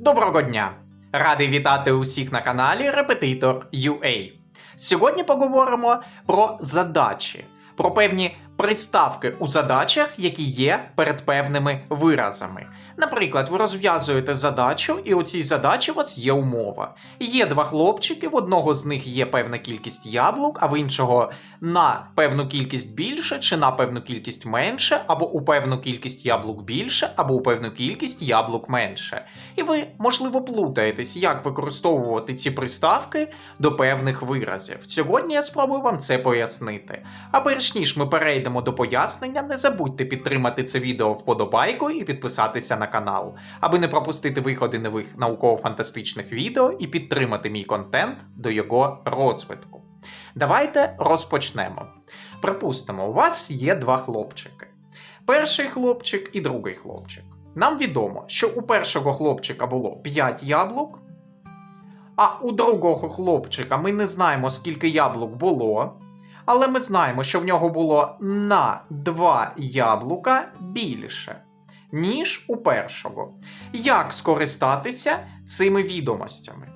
Доброго дня! Радий вітати усіх на каналі Репетитор UA. Сьогодні поговоримо про задачі, про певні приставки у задачах, які є перед певними виразами. Наприклад, ви розв'язуєте задачу, і у цій задачі у вас є умова. Є два хлопчики, в одного з них є певна кількість яблук, а в іншого на певну кількість більше, чи на певну кількість менше, або у певну кількість яблук більше, або у певну кількість яблук менше. І ви, можливо, плутаєтесь, як використовувати ці приставки до певних виразів. Сьогодні я спробую вам це пояснити. А перш ніж ми перейдемо до пояснення, не забудьте підтримати це відео вподобайкою і підписатися на канал, аби не пропустити виходи нових науково-фантастичних відео і підтримати мій контент до його розвитку. Давайте розпочнемо. Припустимо, у вас є два хлопчики. Перший хлопчик і другий хлопчик. Нам відомо, що у першого хлопчика було 5 яблук, а у другого хлопчика ми не знаємо, скільки яблук було. Але ми знаємо, що в нього було на 2 яблука більше, ніж у першого. Як скористатися цими відомостями?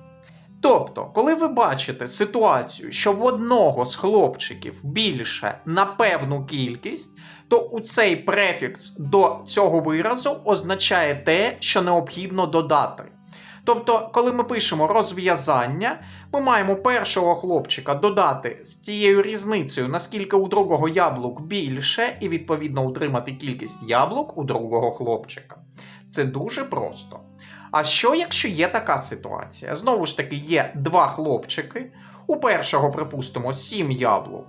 Тобто, коли ви бачите ситуацію, що в одного з хлопчиків більше на певну кількість, то у цей префікс до цього виразу означає те, що необхідно додати. Тобто, коли ми пишемо розв'язання, ми маємо першого хлопчика додати з тією різницею, наскільки у другого яблук більше, і відповідно утримати кількість яблук у другого хлопчика. Це дуже просто. А що, якщо є така ситуація? Знову ж таки, є два хлопчики. У першого, припустимо, сім яблук.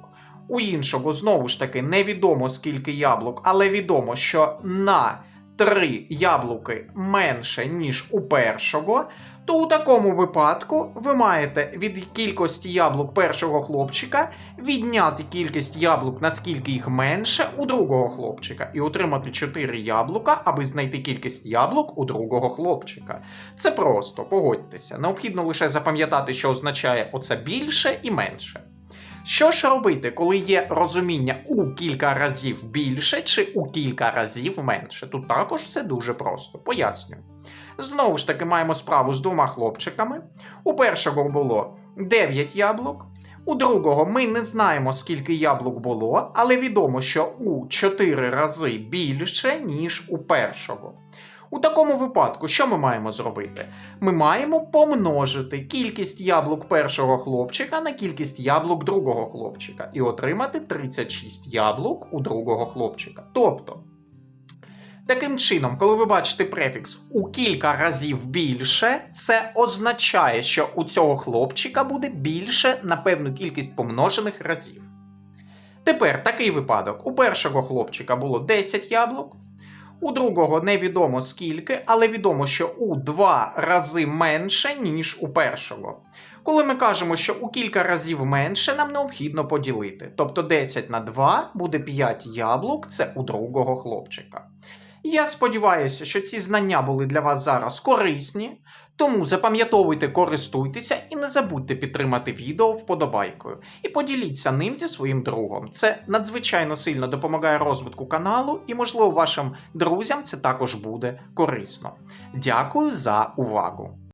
У іншого, знову ж таки, невідомо скільки яблук, але відомо, що на три яблуки менше, ніж у першого, то у такому випадку ви маєте від кількості яблук першого хлопчика відняти кількість яблук, наскільки їх менше у другого хлопчика, і отримати 4 яблука, аби знайти кількість яблук у другого хлопчика. Це просто, погодьтеся. Необхідно лише запам'ятати, що означає оце більше і менше. Що ж робити, коли є розуміння у кілька разів більше чи у кілька разів менше? Тут також все дуже просто. Пояснюю. Знову ж таки, маємо справу з двома хлопчиками. У першого було 9 яблук, у другого ми не знаємо, скільки яблук було, але відомо, що у 4 рази більше, ніж у першого. У такому випадку, що ми маємо зробити? Ми маємо помножити кількість яблук першого хлопчика на кількість яблук другого хлопчика і отримати 36 яблук у другого хлопчика. Тобто, таким чином, коли ви бачите префікс у кілька разів більше, це означає, що у цього хлопчика буде більше на певну кількість помножених разів. Тепер такий випадок: у першого хлопчика було 10 яблук. У другого невідомо скільки, але відомо, що у два рази менше, ніж у першого. Коли ми кажемо, що у кілька разів менше, нам необхідно поділити. Тобто 10 на 2 буде 5 яблук, це у другого хлопчика. Я сподіваюся, що ці знання були для вас зараз корисні, тому запам'ятовуйте, користуйтеся і не забудьте підтримати відео вподобайкою. І поділіться ним зі своїм другом. Це надзвичайно сильно допомагає розвитку каналу, і, можливо, вашим друзям це також буде корисно. Дякую за увагу!